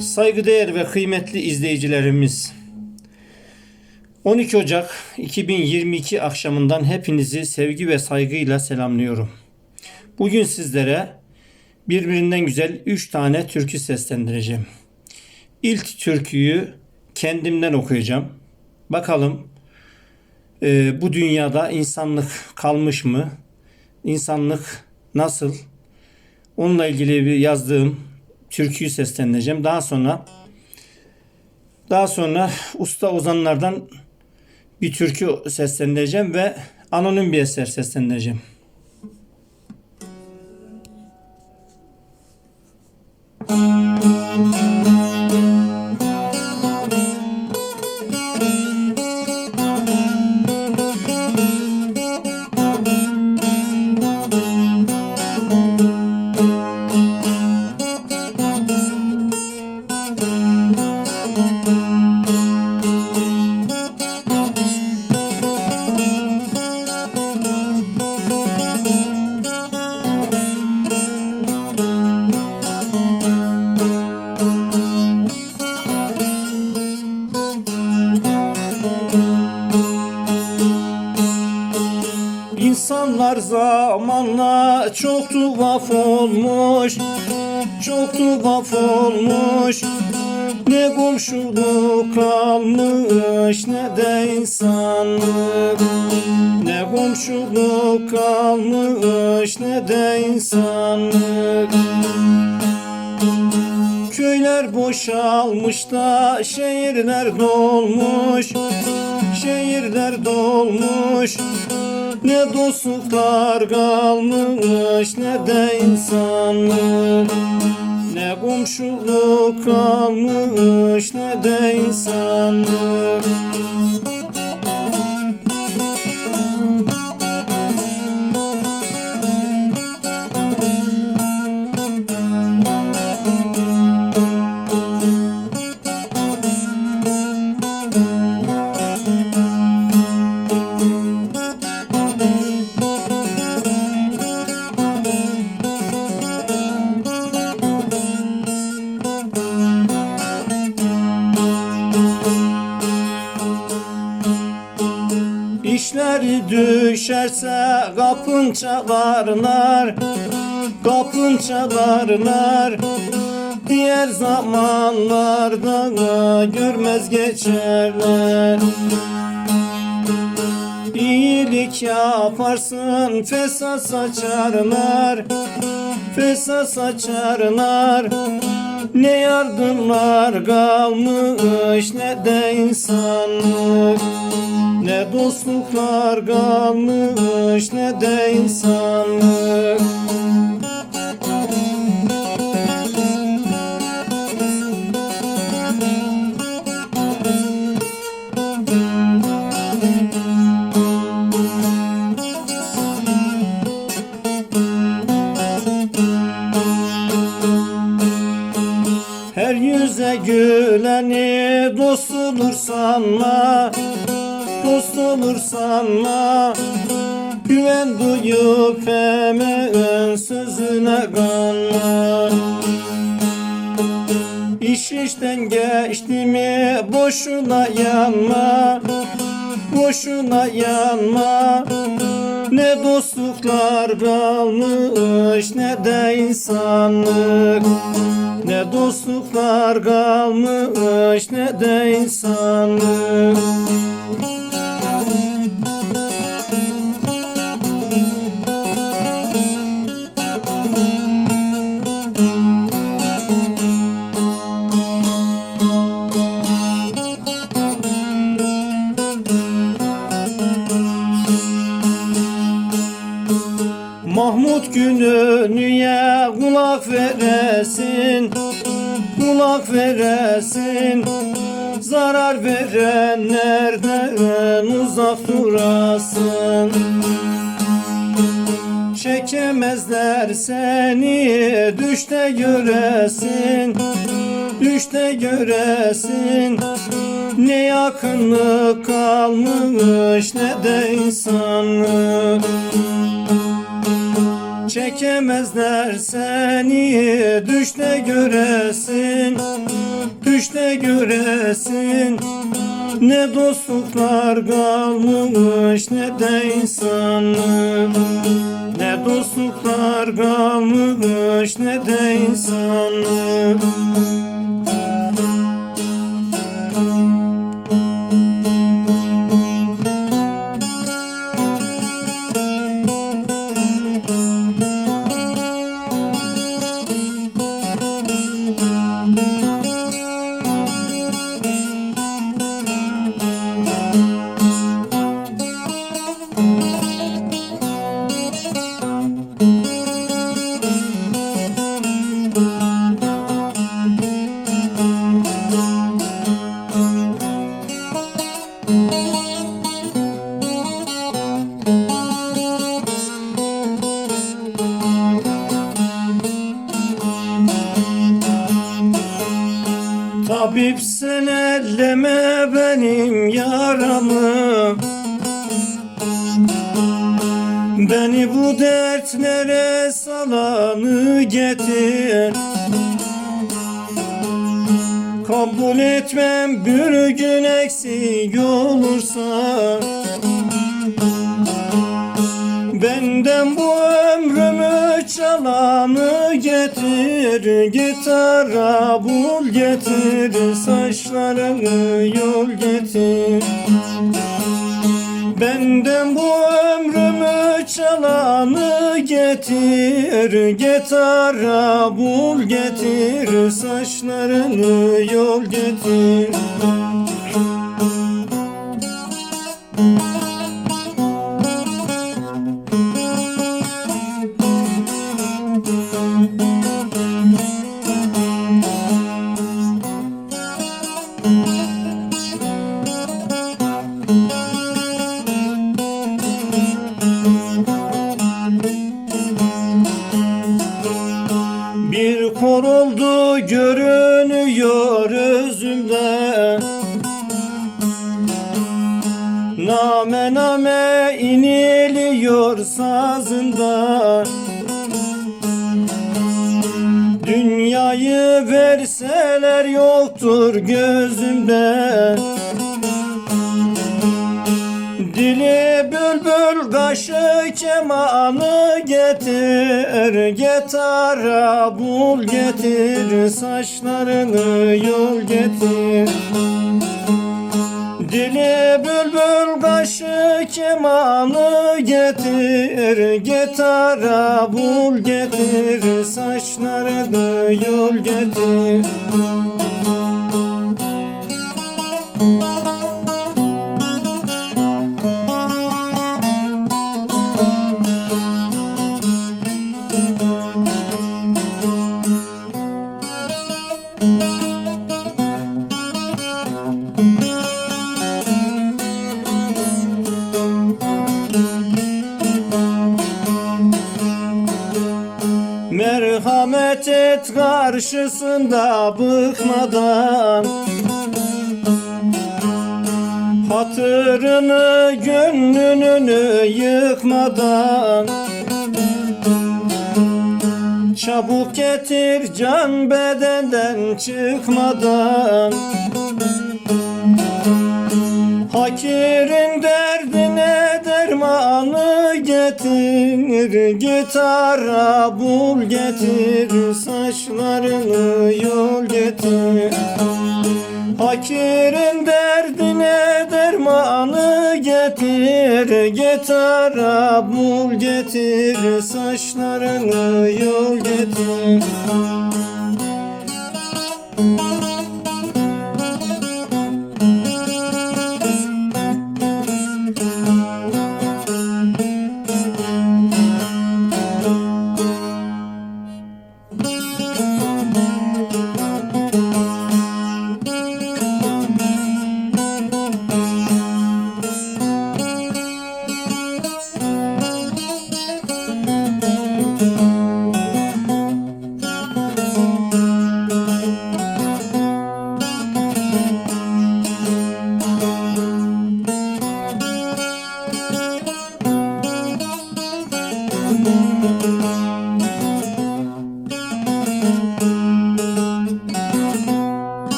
Saygıdeğer ve kıymetli izleyicilerimiz 12 Ocak 2022 akşamından hepinizi sevgi ve saygıyla selamlıyorum. Bugün sizlere birbirinden güzel 3 tane türkü seslendireceğim. İlk türküyü kendimden okuyacağım. Bakalım e, bu dünyada insanlık kalmış mı? İnsanlık nasıl? Onunla ilgili bir yazdığım türküyü seslendireceğim. Daha sonra daha sonra usta ozanlardan bir türkü seslendireceğim ve anonim bir eser seslendireceğim. İnsanlar zamanla çok tuhaf olmuş Çok tuhaf olmuş. Ne komşuluk kalmış ne de insanlık. Ne komşuluk kalmış ne de insanlık. Köyler boşalmış da şehirler dolmuş Şehirler dolmuş. Ne dostluklar kalmış ne de insanlık. Ne komşuluk kalmış ne de insanlık İşleri düşerse kapın çalarlar Kapın çalarlar. Diğer zamanlarda görmez geçerler. İyilik yaparsın fesat saçarlar Fesat saçarlar Ne yardımlar kalmış ne de insanlık Ne dostluklar kalmış ne de insanlık. Her yüze güleni dost olur sanma Dost olur sanma Güven duyup hemen sözüne kanma İş işten geçti mi boşuna yanma. Boşuna yanma. Ne dostluklar kalmış ne de insanlık. Ne dostluklar kalmış ne de insanlık Mahmut gününüye kulak veresin Kulak veresin. Zarar verenlerden uzak durasın. Çekemezler seni düşte göresin Düşte göresin. Ne yakınlık kalmış ne de insanlık Çekemezler seni düşte göresin Düşte göresin. Ne dostluklar kalmış ne de insanlık Ne dostluklar kalmış ne de insanlık Beni bu dertlere salanı getir. Kabul etmem bir gün eksik olursa. Benden bu ömrümü çalanı getir. Gitara bul getir. Saçlarını yol getir. Benden bu ömrümü çalanı getir Gitara bul getir. Saçlarını yol getir Dünyayı verseler yoktur gözümde. Dili bülbül kaşı kemanı getir Getara bul getir Saçlarını yol getir Dili bülbül kaşı kemanı getir Getara bul getir. Saçlarını yol getir Merhamet et karşısında bıkmadan Hatırını gönlünü yıkmadan Çabuk getir can bedenden çıkmadan getir Gitara bul getir Saçlarını yol getir. Hakirin derdine dermanı getir Gitara bul getir Saçlarını yol getir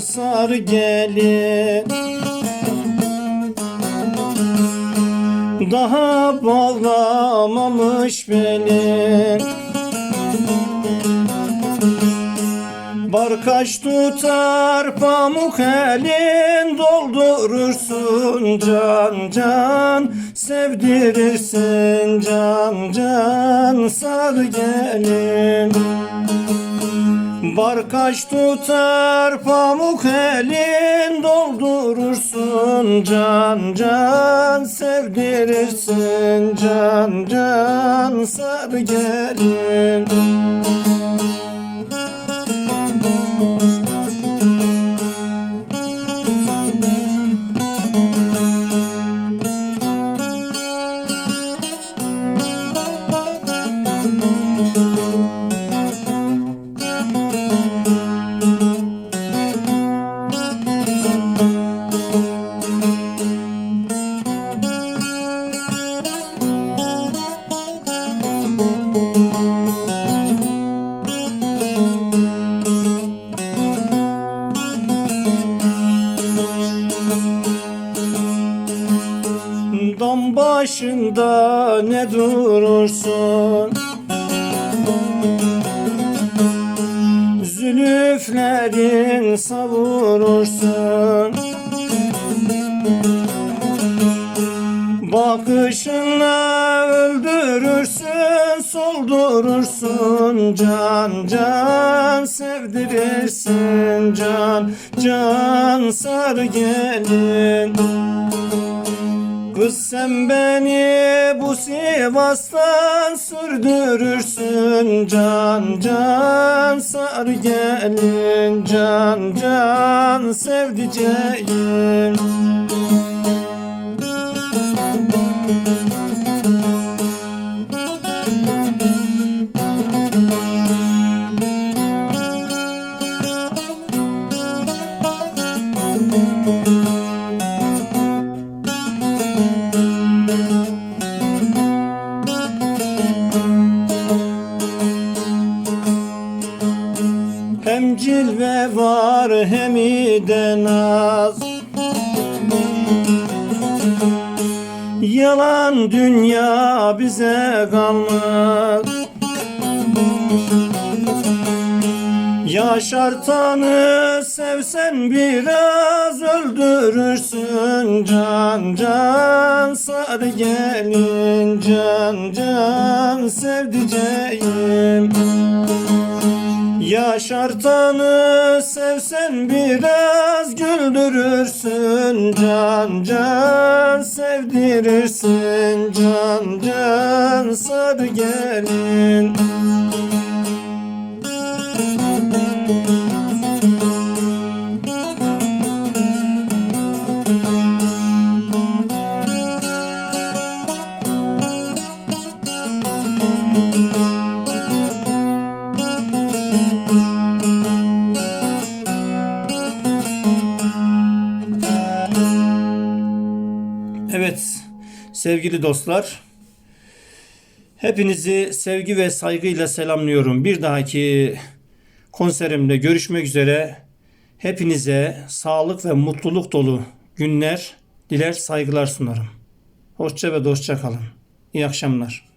sarı gelin Daha bağlamamış beni. Barkaç tutar pamuk elin Doldurursun can can. Sevdirirsin can can Sarı gelin Barkaç tutar pamuk elin Doldurursun. Can can Sevdirirsin. Can can Sarı gelin başında ne durursun? Zülüflerin savurursun. Bakışınla öldürürsün, soldurursun. Can can sevdirirsin. Can can sarı gelin Kız sen beni bu Sivas'tan sürdürürsün. Can can sar gelin. Can can sevdiceğim Yalan dünya bize kalmaz Yaşartanı sevsen biraz öldürürsün Can can. Sarı gelin Can can sevdiceğim. Yaşartanı sevsen biraz güldürürsün Can can sevdirirsin. Can can sarı gelin sevgili dostlar hepinizi sevgi ve saygıyla selamlıyorum. Bir dahaki konserimde görüşmek üzere. Hepinize sağlık ve mutluluk dolu günler diler saygılar sunarım. Hoşça ve dostça kalın. İyi akşamlar.